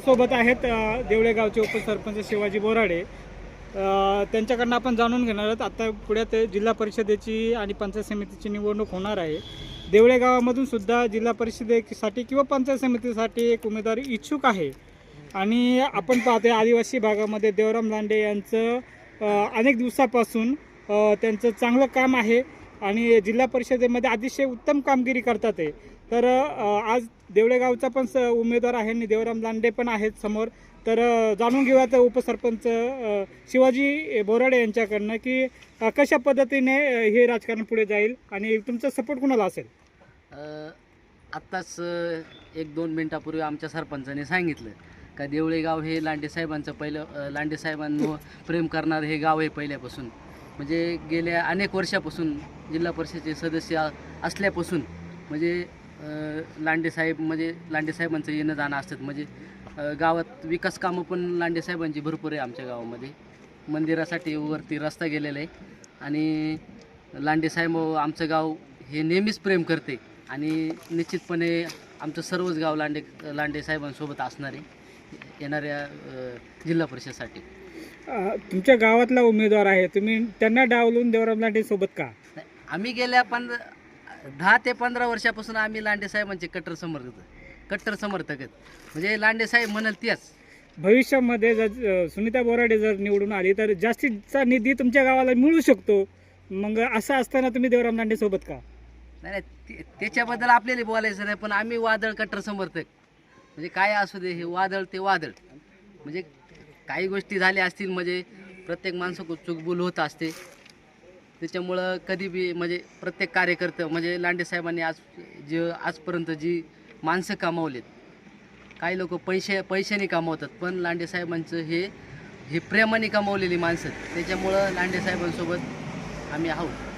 सोबत आहेत देवळेगावचे उपसरपंच शिवाजी बोराडे. त्यांच्याकडनं आपण जाणून घेणार आहोत आता पुढ्यात जिल्हा परिषदेची आणि पंचायत समितीची निवडणूक होणार आहे. देवळे गावामधून सुद्धा जिल्हा परिषदेसाठी किंवा पंचायत समितीसाठी एक उमेदवार इच्छुक आहे. आणि आपण पाहतोय आदिवासी भागामध्ये देवराम लांडे यांचं अनेक दिवसापासून त्यांचं चांगलं काम आहे. आणि जिल्हा परिषदेमध्ये अतिशय उत्तम कामगिरी करतात आहे तर आज देवळेगावचा पण स उमेदवार आहे आणि देवराम लांडे पण आहेत समोर. तर जाणून घेऊयात उपसरपंच शिवाजी बोराडे यांच्याकडनं की कशा पद्धतीने हे राजकारण पुढे जाईल आणि तुमचा सपोर्ट कुणाला असेल? आत्ताच एक दोन मिनटापूर्वी आमच्या सरपंचाने सांगितलं का देवळेगाव हे लांडे साहेबांचं पहिलं लांडे साहेबांवर प्रेम करणारं हे गाव आहे पहिल्यापासून. म्हणजे गेल्या अनेक वर्षापासून जिल्हा परिषदेचे सदस्य असल्यापासून म्हणजे लांडेसाहेब लांडे साहेब म्हणजे लांडे साहेबांचं येणं जाणं असतात. म्हणजे गावात विकास कामं पण लांडे साहेबांची भरपूर आहे आमच्या गावामध्ये. मंदिरासाठी वरती रस्ता गेलेला आहे. आणि लांडे साहेब आमचं गाव हे नेहमीच प्रेम करते. आणि निश्चितपणे आमचं सर्वच गाव लांडे लांडे साहेबांसोबत असणार आहे येणाऱ्या जिल्हा परिषदसाठी. तुमच्या गावातला उमेदवार आहे तुम्ही त्यांना डावलून देवराम लांडे सोबत का? आम्ही गेल्या पंधरा दहा ते पंधरा वर्षापासून आम्ही लांडे साहेबांचे कट्टर समर्थक कट्टर समर्थक आहेत. म्हणजे लांडे साहेब म्हणाल त्याच भविष्यामध्ये जर सुनीता बोराडे जर निवडून आली तर जास्तीचा निधी तुमच्या गावाला मिळू शकतो. मग असं असताना तुम्ही देवराम लांडे सोबत का? नाही नाही, त्याच्याबद्दल आपल्याला बोलायचं नाही पण आम्ही वादळ कट्टर समर्थक. म्हणजे काय असू दे हे वादळ ते वादळ. म्हणजे काही गोष्टी झाल्या असतील म्हणजे प्रत्येक माणसं चुकबुल होत असते. त्याच्यामुळं कधी बी म्हणजे प्रत्येक कार्यकर्ते म्हणजे लांडे साहेबांनी आज जे आजपर्यंत जी माणसं कमावलीत काही लोक पैसे पैशाने कमावतात पण लांडे साहेबांचं हे हे प्रेमाने कमावलेली माणसं त्याच्यामुळं लांडे साहेबांसोबत आम्ही आहोत.